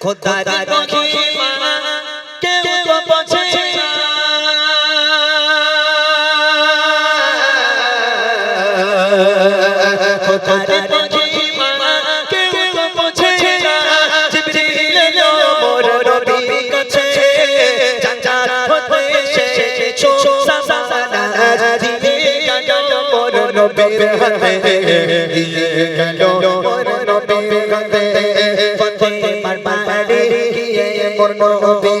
খোদার মহিমা কেউ তো বোঝে না খোদার মহিমা কেউ তো বোঝে না জিবরিল এলো মোর নবীর হতে মোর নবী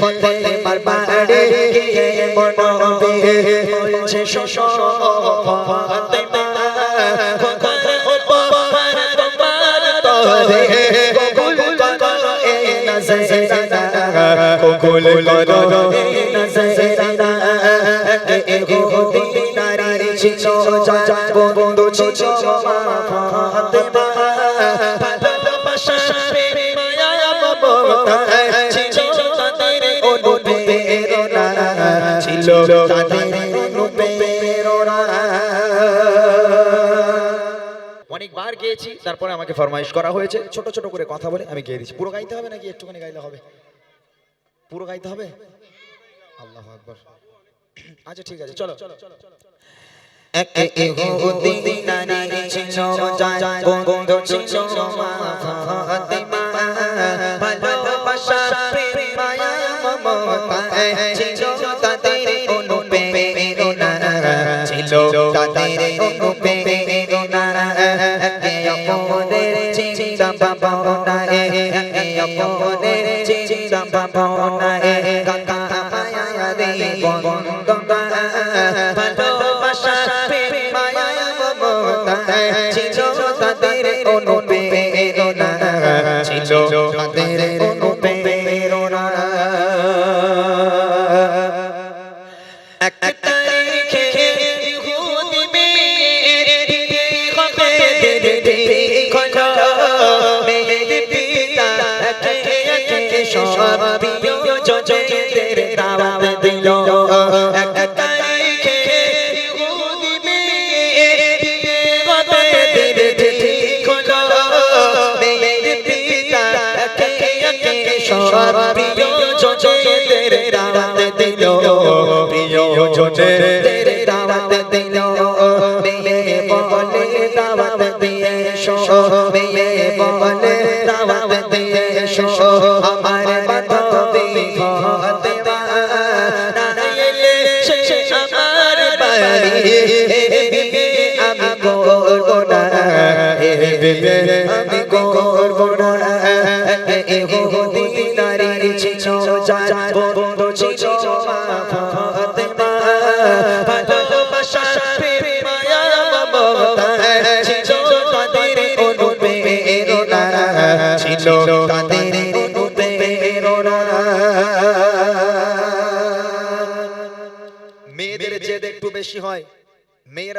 ফতে বারবারে গিয়ে মোর নবী বলছে শোষো ফাতেমা খোদার উপহার তোমার তরে কবুল করো এ নজরানা কবুল করো এ নজরানা এ গো দিনারি ছিল যা বন্ধু ছিল মা ফাতেমা। ভালোবাসা অনেকবার গেয়েছি, তারপরে আমাকে ফরমাইশ করা হয়েছে। ছোট ছোট করে কথা বলে আমি গেয়ে দিচ্ছি। পুরো গাইতে হবে নাকি একটুখানি গাইলে হবে? পুরো গাইতে হবে? আল্লাহ আকবর। আচ্ছা ঠিক আছে, চলো। এক ইহুদি নারী ভাবনায় অপরের চিন্তা ভাবনায় প্রিয় জজেদের দাওয়াত দিল মেয়ে বলে দাওয়াত দিয়ে এসো।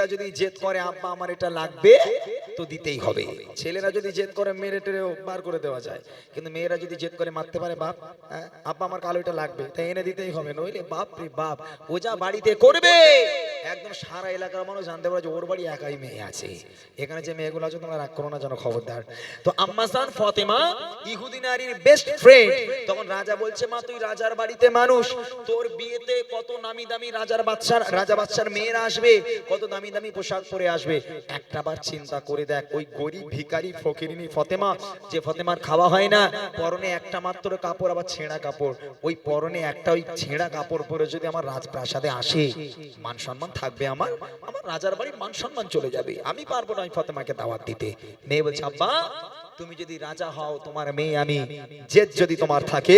মেয়েরা যদি জেদ করে আব্বা আমার এটা লাগবে? তো দিতেই হবে। ছেলেরা যদি জেদ করে মেয়ের টেরেও বার করে দেওয়া যায়। কিন্তু মেয়েরা যদি জেদ করে মারতে পারে বাপ হ্যাঁ, আব্বা আমার কালো এটা লাগবে তাই এনে দিতেই হবে। নইলে বাপ রে বাপ ও যা বাড়িতে করবে! একদম সারা এলাকার মানুষ জানতে পারে যে ওর বাড়ি একাই মেয়ে আছে। এখানে যে মেয়েগুলো আছে তোমরা রাগ করো না যেন খবরদার। তো আম্মাসান ফতেমা ইহুদি নারীর বেস্ট ফ্রেন্ড তখন রাজা বলছে মা তুই রাজার বাড়িতে মানুষ। তোর বিয়েতে কত নামি দামি রাজার বাচ্চার রাজা বাচ্চার মেয়েরা আসবে কত দামি দামি পোশাক পরে আসবে? একটা বার চিন্তা করে দেখ, ওই গরিব ভিকারি ফকিরিনী ফতেমা, যে ফতেমার খাওয়া হয় না, পরনে একটা মাত্র কাপড়, আবার ছেঁড়া কাপড়। ওই পরনে একটা ওই ছেঁড়া কাপড় পরে যদি আমার রাজপ্রাসাদে আসে, মান সম্মান থাকবে আমার আমার রাজার বাড়ির মান সম্মান চলে যাবে। আমি পারব না ওই ফতেমাকে দাওয়াত দিতে। মেয়ে বলছে, আব্বা তুমি যদি রাজা হও তোমার মেয়ে আমি জেদ যদি তোমার থাকে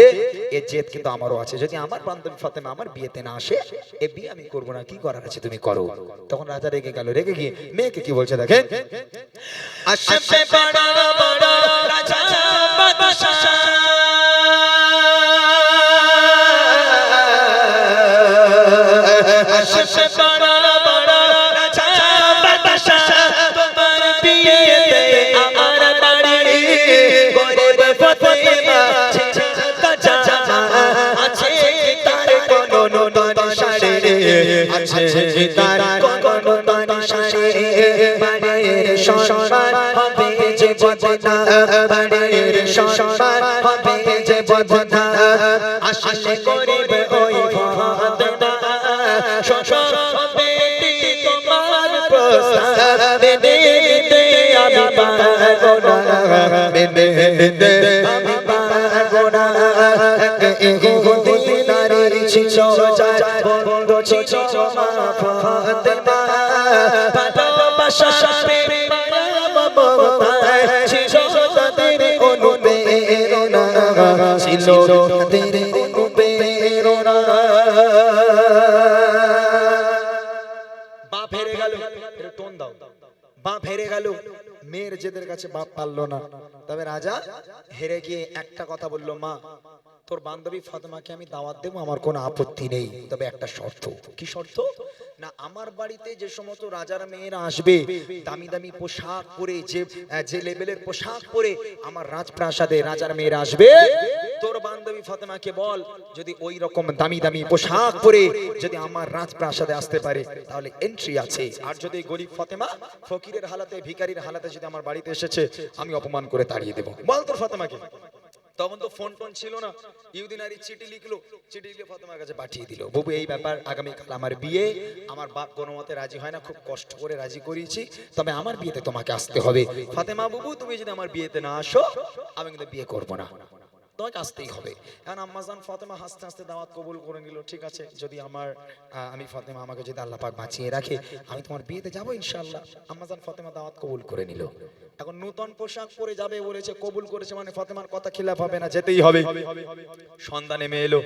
এ জেদ কিন্তু আমারও আছে। যদি আমার বান্ধবী ফাতেমা আমার বিয়েতে না আসে এ বিয়ে আমি করব না কি করার আছে তুমি করো। তখন রাজা রেগে গেল রেগে গিয়ে মেয়েকে কি বলছে দেখে আসবে রাজা বদনা বাড়ির সংসার হবে বদনা আসলে করিবে ওই ফাতেমা বেটি তোমার প্রস্তাব। দিতে আমি পারব না। দিতে আমি পারব না। দিনারের ছিল যার বন্ধ ছিল মা ফাতেমা ভালোবাসা ছিল মেয়ের জেদের কাছে বাপ পারল না। তবে রাজা হেরে গিয়ে একটা কথা বলল, মা, তোর বান্ধবী ফাতেমাকে আমি দাওয়াত দেবো, আমার কোনো আপত্তি নেই। তবে একটা শর্ত। কি শর্ত? না, আমার বাড়িতে যে সমস্ত রাজার মেয়েরা আসবে, দামি দামি পোশাক পরে যে যে লেভেলের পোশাক পরে আমার রাজপ্রাসাদে রাজার মেয়েরা আসবে। তোর বান্ধবী ফাতেমাকে বল, যদি ওই রকম দামি দামি পোশাক পরে যদি আমার রাজপ্রাসাদে আসতে পারে, তাহলে এন্ট্রি আছে। আর যদি গরিব ফাতেমা ফকিরের হালাতে, ভিখারির হালাতে যদি আমার বাড়িতে এসেছে, আমি অপমান করে তাড়িয়ে দেবো। বল তোর ফাতেমাকে। তখন তো ফোন টোন ছিল না। ইউদিনারি চিঠি লিখলো, চিঠি লিখে ফাতেমার কাছে পাঠিয়ে দিল। বাবু এই ব্যাপার আগামীকাল আমার বিয়ে, আমার বাপ কোনো মতে রাজি হয় না, খুব কষ্ট করে রাজি করিয়েছি, তবে আমার বিয়েতে তোমাকে আসতে হবে। ফাতেমা বাবু, তুমি যদি আমার বিয়েতে না আসো, আমি কিন্তু বিয়ে করব না। তোমাকে আসতেই হবে। এখন আম্মাজান ফাতেমা হাসতে হাসতে দাওয়াত কবুল করে নিল, ঠিক আছে? যদি আমার আমি ফাতেমা, আমাকে যদি আল্লাহ পাক বাঁচিয়ে রাখে, আমি তোমার বিয়েতে যাব ইনশাআল্লাহ। আম্মাজান ফাতেমা দাওয়াত কবুল করে নিল। এখন নূতন পোশাক পরে যাবে বলেছে, কবুল করেছে মানে ফাতেমার কথা খিলাফ হবে না, যেতেই হবে। সন্ধ্যা নেমে এলো,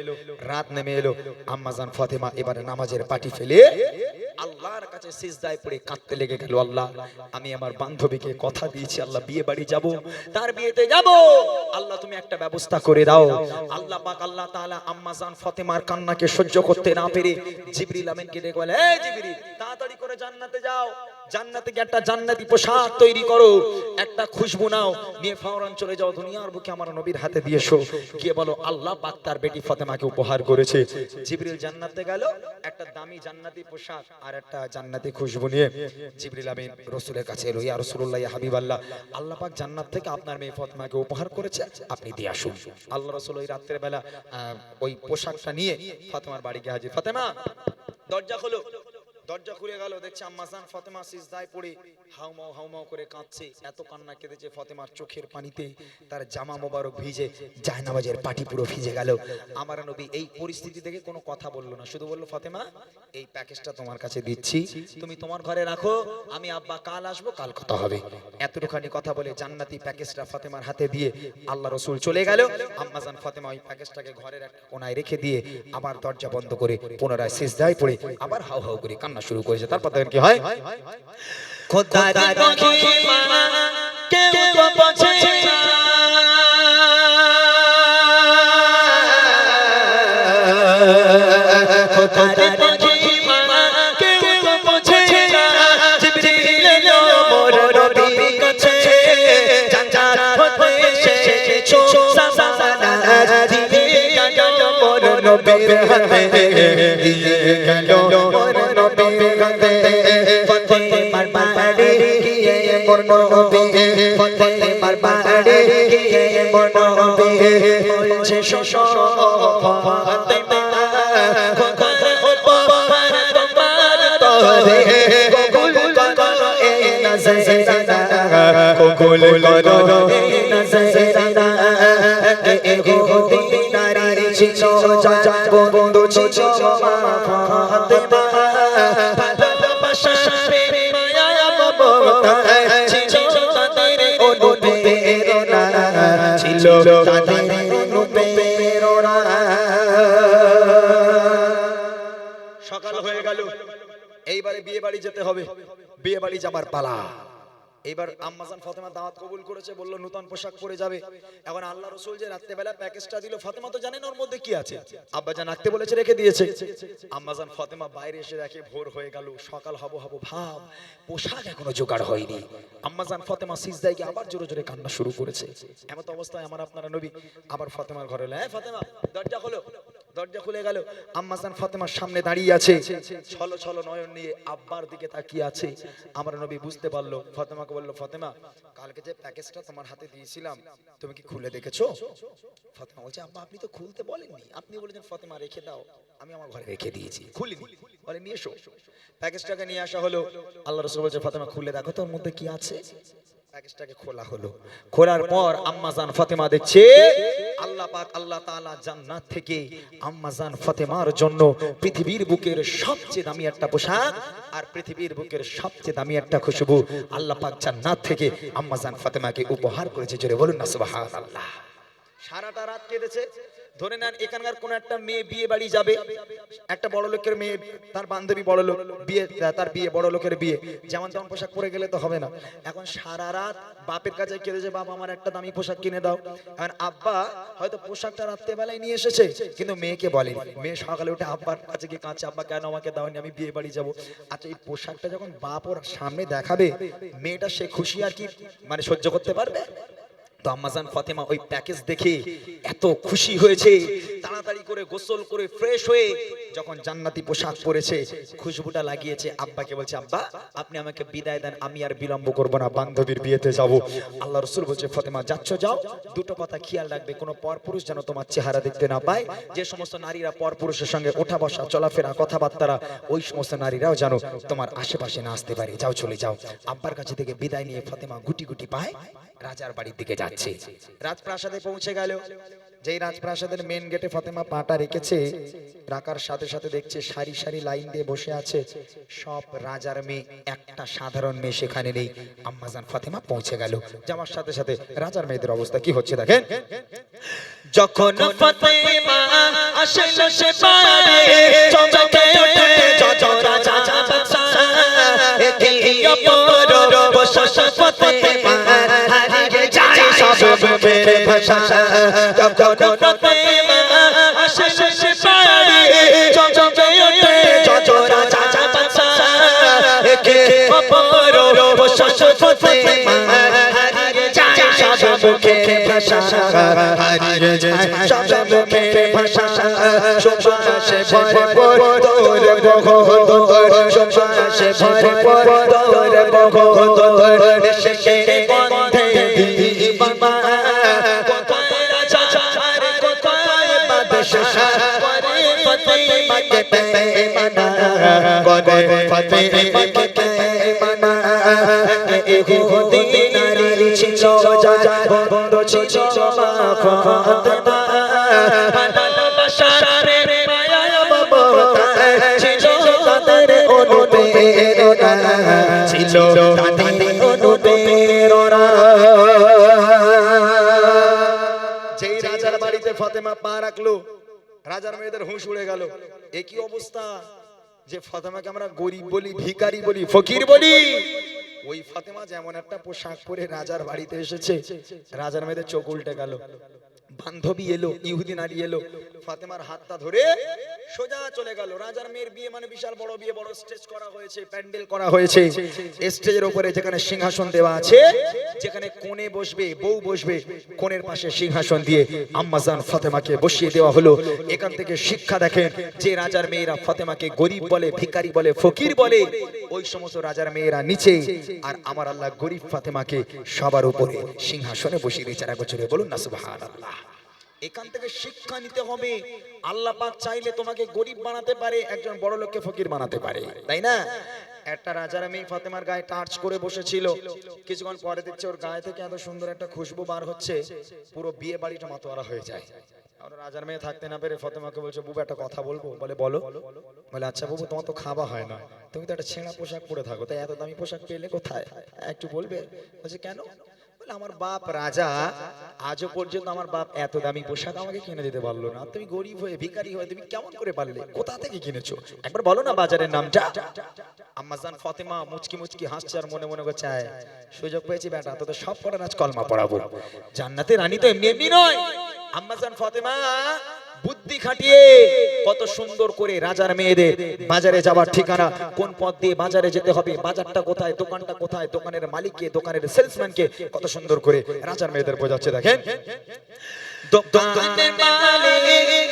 রাত নেমে এলো, আম্মাজান ফাতেমা এবারে নামাজের পাটি ফেলে আল্লাহর কাছে সিজদায় পড়ে কাঁদতে লেগে গেল আল্লাহ। আমি আমার বান্ধবীকে কথা দিয়েছি, আল্লাহ, বিয়ে বাড়ি যাব, তার বিয়েতে যাব। আল্লাহ, তুমি একটা ব্যবস্থা করে দাও। আল্লাহ পাক, আল্লাহ তাআলা আম্মাজান ফাতেমার কান্নাকে সহ্য করতে না পেরে জিবরিল আমিনকে ডেকে বলে, এই জিবরিল, তাড়াতাড়ি করে জান্নাতে যাও। জান্নাতে গিয়ে একটা জান্নাতি পোশাক তৈরি করো, একটা খুশবু নাও, নিয়ে ফাওরান চলে যাও দুনিয়ার বুকে আমার নবীর হাতে দিয়ে এসো। গিয়ে বলো, আল্লাহ পাক তার বেটি ফাতেমাকে উপহার করেছে। জিবরিল জান্নাতে গেল, একটা দামি জান্নাতি পোশাক আর একটা জান্নাতি খুশবু নিয়ে। জিবরিল আমিন রসুলের কাছে এলো, ইয়া রাসূলুল্লাহ, ইয়া হাবিবাল্লাহ, আল্লাহ পাক জান্নাত থেকে আপনার মেয়ে ফাতেমাকে উপহার করেছে, আপনি দিয়ে আসুন। আল্লাহ রাসূল ওই রাত্রের বেলা ওই পোশাকটা নিয়ে ফাতেমার বাড়ি গিয়ে হাজির। ফাতেমা, দরজা খোলো। দরজা খুলে গেল, দেখছে আম্মাজান ফাতেমা সিজদায় পড়ে। হাউমাউ হাউমাউ করে কাঁদছে, এত কান্না কেঁদেছে ফাতেমার চোখের পানিতে। তার জামা মোবারক ভিজে জায়নামাজের পাটি পুরো ভিজে গেল। আমার নবী এই পরিস্থিতি থেকে কোনো কথা বলল না, শুধু বলল, ফাতেমা, এই প্যাকেজটা তোমার কাছে দিচ্ছি। তুমি তোমার ঘরে রাখো, আমি আব্বা কাল আসব, কাল কথা হবে। এতটুখানি কথা বলে জান্নাতি প্যাকেজটা ফাতেমার হাতে দিয়ে আল্লাহ রসুল চলে গেল। আম্মাজান ফাতেমা ওই প্যাকেজটাকে ঘরের একটা কোনায় রেখে দিয়ে আবার দরজা বন্ধ করে পুনরায় সিজদায় পড়ে আবার হাউ হাউ করে কান্না শুরু করেছে। তারপর দেখেন কি হয়? রহিমা কেউ তো না। মোর নবী ফতে বারবারে গিয়ে মোর নবী বলছে শোষো ফাতেমা খোদার উপহার তোমার তরে। কবুল করো এ নজরানা কবুল করো এ নজরানা এ গো দিনারি ছিল যা বন্ধু ছিল মা ফাতেমা। ছিল সকাল হয়ে গেল। এইবারে বিয়ে বাড়ি যেতে হবে। বিয়ে বাড়ি যাবার পালা। এইবার আম্মাজান ফাতেমা দাওয়াত কবুল করেছে, বলল, নতুন পোশাক পরে যাবে। এখন আল্লাহ রসুল যে রাত্রেবেলা প্যাকেজটা দিল, ফাতেমা তো জানেন ওর মধ্যে কি আছে। আব্বাজান রাখতে বলেছে, রেখে দিয়েছে। আম্মাজান ফাতেমা বাইরে এসে দেখে ভোর হয়ে গেল, সকাল হব হব ভাব, পোশাক এখনও জোগাড় হয়নি। আম্মাজান ফাতেমা সিজদায় গিয়ে আবার জোরে জোরে কান্না শুরু করেছে। এমত অবস্থায় আমার আপনারা নবী আবার ফাতেমার ঘরে হ্যাঁ ফাতেমা, দরজা খোলো। দরজা খুলে গেল। আম্মাজান ফাতেমার সামনে দাঁড়িয়ে আছে। ছলো ছলো নয়ন নিয়ে আব্বার দিকে তাকিয়ে আছে। আমার নবী বুঝতে পারল। ফাতেমাকে বলল, ফাতেমা, কালকে যে প্যাকেজটা তোমার হাতে দিয়েছিলাম, তুমি কি খুলে দেখেছ? ফাতেমা বলছে, আব্বা, আপনি তো খুলতে বলেননি। আপনি বলেছেন, ফাতেমা, রেখে দাও। আমি আমার ঘরে রেখে দিয়েছি। খুলিনি। বলে নিয়ে এসো। প্যাকেজটাকে নিয়ে আসা হলো। আল্লাহ রসুল বলছে, ফাতেমা, খুলে দেখো তোর মধ্যে কি আছে? প্যাকেজটাকে খোলা হলো। খোলার পর আম্মাজান ফাতেমা দেখছে, আল্লাহ পাক, আল্লাহ তাআলা জান্নাত থেকে আম্মাজান ফাতেমার জন্য পৃথিবীর বুকের সবচেয়ে দামি একটা পোশাক আর পৃথিবীর বুকের সবচেয়ে দামি একটা খুশবু আল্লাহ পাক জান্নাত থেকে আম্মাজান ফাতেমাকে উপহার করেছে। জোরে বলুন না, সুবহানাল্লাহ। সারাটা রাত কেঁদেছে? ধরে নেন, এখানকার কোন একটা মেয়ে বিয়ে বাড়ি যাবে। একটা বড় লোকের মেয়ে, তার বান্ধবী বড় লোক, বিয়ে, তার বিয়ে বড় লোকের বিয়ে। যেমন তেমন পোশাক পরে গেলে তো হবে না। এখন সারা রাত বাপের কাছে কেঁদেছে বাবা, আমার একটা দামি পোশাক কিনে দাও। এখন আব্বা হয়তো পোশাকটা রাত্রেবেলায় নিয়ে এসেছে, কিন্তু মেয়েকে বলেনি। মেয়ে সকালে উঠে আব্বার কাছে গিয়ে কাঁদছে, আব্বা, কেন আমাকে দাওনি? আমি বিয়ে বাড়ি যাব। আচ্ছা এই পোশাকটা যখন বাপ ওর সামনে দেখাবে, মেয়েটা সে খুশি আর কি মানে সহ্য করতে পারবে? তো আম্মাজান ফাতেমা ওই প্যাকেজ দেখে এত খুশি হয়েছে। তাড়াতাড়ি করে গোসল করে ফ্রেশ হয়ে যখন জান্নাতি পোশাক পরেছে, খুশবুটা লাগিয়েছে, আব্বাকে বলছে, আব্বা, আপনি আমাকে বিদায় দেন, আমি আর বিলম্ব করব না, বান্ধবীর বিয়েতে যাব। আল্লাহ রসুল বলছে, ফাতেমা, যাচ্ছ, যাও, দুটো কথা খেয়াল রাখবে, কোনো পরপুরুষ যেন তোমার চেহারা দেখতে না পায়। যে সমস্ত নারীরা পরপুরুষের সঙ্গে ওঠা বসা চলাফেরা, কথাবার্তারা, ওই সমস্ত নারীরাও যেন তোমার আশেপাশে না আসতে পারে। যাও, চলে যাও। আব্বার কাছে থেকে বিদায় নিয়ে ফাতেমা গুটি গুটি পায়। রাজার বাড়ির দিকে যাচ্ছে রাজপ্রাসাদে পৌঁছে গেল যেই রাজপ্রাসাদের মেন গেটে ফাতেমা পাটা রেখেছে রাখার সাথে সাথে দেখছে সারি সারি লাইন দিয়ে বসে আছে সব রাজার মেয়ে একটা সাধারণ মেয়ে সেখানে নেই আম্মাজান ফাতেমা পৌঁছে গেল যাওয়ার সাথে সাথে রাজার মেয়েদের অবস্থা কি হচ্ছে দেখেন যখন ফাতেমা আসলো সে পারে চমকে ওঠে যত রাজা বাদশা একে অপর বসস ফাতেমা সব মেরে ভাষা যখন ফাতেমা আসলো সে পারে চমকে ওঠে যত রাজা বাদশা একে অপর বসস ফাতেমা সব মুখে ভাষা হারিয়ে সব মুখে ভাষা সুবাসে ভরপুর তোর বহদর সুবাসে ভরপুর তোর বহদর দেশে বাদশাহ করে করে ফাতেমা ছিল তাদের অনুপ্রেরণা। যেই রাজার বাড়িতে ফাতেমা পা রাখল রাজার মেয়েদের হুঁশ উড়ে গেল। একই অবস্থা যে ফাতেমাকে আমরা গরিব বলি ভিকারি বলি, ফকির বলি। ওই ফাতেমা যেমন একটা পোশাক পরে রাজার বাড়িতে এসেছে, রাজার মেয়েদের চোখ উল্টে গেল। বান্ধবী এলো, ইহুদি নারী এলো। ফাতেমার হাতটা ধরে সোজা চলে গেল। রাজার মেয়ের বিয়ে মানে বিশাল বড় বিয়ে, বড় স্টেজ করা হয়েছে, প্যান্ডেল করা হয়েছে। স্টেজের উপরে যেখানে সিংহাসন দেওয়া আছে, যেখানে কোণে বসবে, বউ বসবে, কোণের পাশে সিংহাসন দিয়ে আম্মাজান ফাতেমাকে বসিয়ে দেওয়া হলো। এখান থেকে শিক্ষা দেখেন যে রাজার মেয়েরা ফাতেমাকে গরিব বলে, ভিখারি বলে, ফকির বলে, ওই সমস্ত রাজার মেয়েরা নিচে। আর আমার আল্লাহ গরিব ফাতেমাকে সবার উপরে সিংহাসনে বসিয়ে দিয়েছে আর একবার জোরে বলুন না, সুবহানাল্লাহ। এখান থেকে শিক্ষা নিতে হবে। আল্লাহ পাক চাইলে তোমাকে গরিব বানাতে পারে, একজন বড় লোককে ফকির বানাতে পারে। তাই না? একটা রাজার মেয়ে ফাতেমার গায়ে টাচ করে বসেছিল। কিছুক্ষণ পরে দেখছে ওর গায়ে থেকে এত সুন্দর একটা খুশবু বার হচ্ছে। পুরো বিয়ে বাড়িটা মাতোয়ারা হয়ে যায়। রাজার মেয়ে থাকতে না পেরে ফাতেমাকে বলছে, বুবু, একটা কথা বলব? বলে, বলো। বলে আচ্ছা বাবু, তোমার তো খাওয়া হয় না। তুমি তো একটা ছেঁড়া পোশাক পরে থাকো। তাই এত দামি পোশাক পেলে কোথায়? একটু বলবে? বলছে, কেন? আমার বাপ রাজা আজও পর্যন্ত আমার বাপ এত দামি পোশাক আমাকে কিনে দিতে পারল না। তুমি গরিব হয়ে ভিকারি হয়ে তুমি কেমন করে পারলে? কোথা থেকে কিনেছো? একবার বলো না বাজারের নামটা। আম্মাজান ফাতেমা মুচকি মুচকি হাসছে আর মনে মনে করছে "আয়, সুযোগ পেয়েছি বেটা তোদের সব পড়ার আজ কলমা পড়াবো। জান্নাতে রানী তো এমনি এমনি নয়। আম্মাজান ফাতেমা বুদ্ধি খাটিয়ে কত সুন্দর করে রাজার মেয়েদের বাজারে যাওয়ার ঠিকানা কোন পথ দিয়ে বাজারে যেতে হবে, বাজারটা কোথায়, দোকানটা কোথায়, দোকানের মালিককে, দোকানের সেলসম্যানকে কত সুন্দর করে রাজার মেয়েদের বোঝাচ্ছে দেখেন। দোকানের মালিক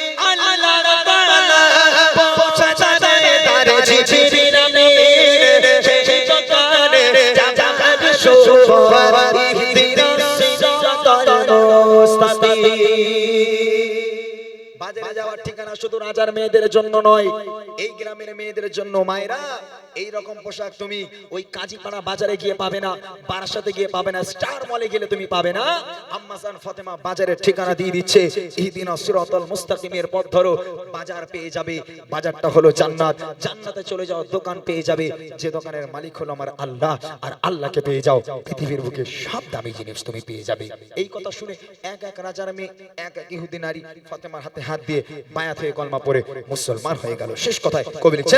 রাজার মেয়েদের জন্য নয় এই গ্রামের মেয়েদের জন্য মায়েরা এই রকম পোশাক তুমি ওই কাজীপাড়া বাজারে গিয়ে পাবে না, বারাসাতে গিয়ে পাবে না, স্টার মলে গেলে তুমি পাবে না। আম্মাসান ফাতেমা বাজারের ঠিকানা দিয়ে দিচ্ছে ইহদিন সিরাতাল মুস্তাকিমের পথ ধরো, বাজার পেয়ে যাবে, বাজারটা হলো জান্নাত, জান্নাতে চলে যাও দোকান পেয়ে যাবে, যে দোকানের মালিক হলো আমার আল্লাহ, আর আল্লাহকে পেয়ে যাও, পৃথিবীর বুকে সব দামি জিনিস তুমি পেয়ে যাবে। এই কথা শুনে এক এক রাজার মেয়ে, এক এক ইহুদি নারী ফাতেমার হাতে হাত দিয়ে বায়াত হয়ে কলমা পড়ে মুসলমান হয়ে গেল। শেষ কথায় কবি লিখছে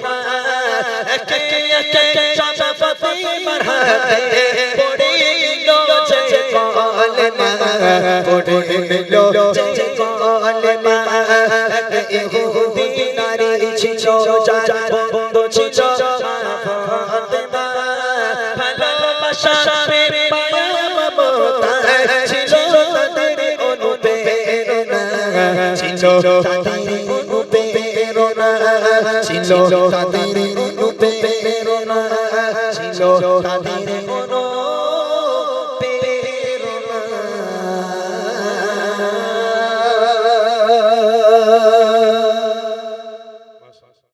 একে একে চাচাপতি মারহাতে পড়িল যে কলমা পড়িল যে কলমা ইহুদি নারী ছিল, যার বন্ধু ছিল ফাতেমা। ভালোবাসা মমতা ছিল তাদের অনুপ্রেরণা ছিল তাদের অনুপ্রেরণা। ছিল তাদের অনুপ্রেরণা। ছিল তাদের